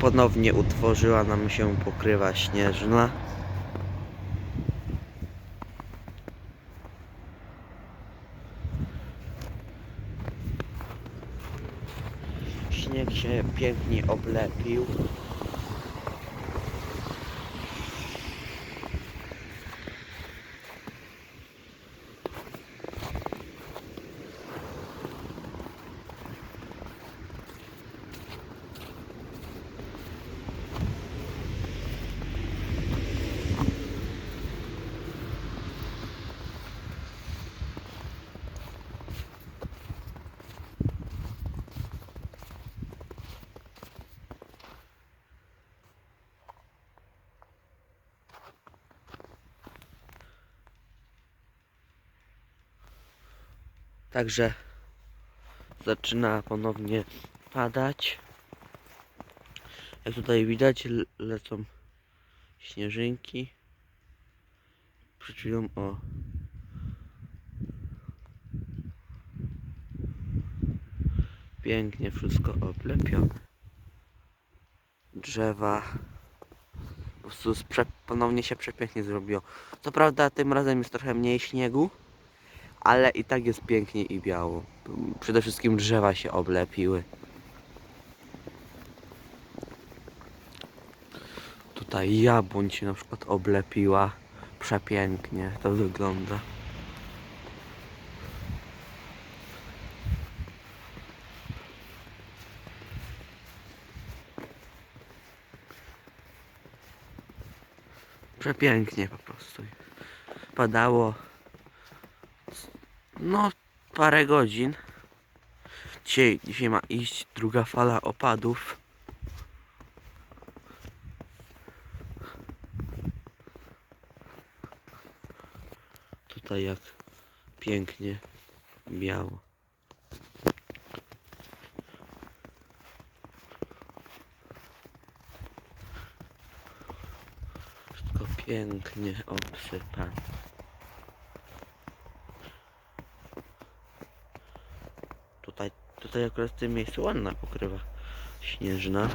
ponownie utworzyła nam się pokrywa śnieżna. Śnieg się pięknie oblepił. Także zaczyna ponownie padać. Jak tutaj widać, le- lecą śnieżynki. Przed o. Pięknie wszystko oblepione. Drzewa. Po prostu ponownie się przepięknie zrobiło. Co prawda tym razem jest trochę mniej śniegu, ale i tak jest pięknie i biało. Przede wszystkim drzewa się oblepiły. Tutaj jabłoń się na przykład oblepiła. Przepięknie to wygląda. Przepięknie po prostu. Padało no parę godzin. Dzisiaj, dzisiaj ma iść druga fala opadów. Tutaj jak pięknie biało. Wszystko pięknie obsypane. Tutaj, tutaj akurat w tym miejscu ładna pokrywa śnieżna.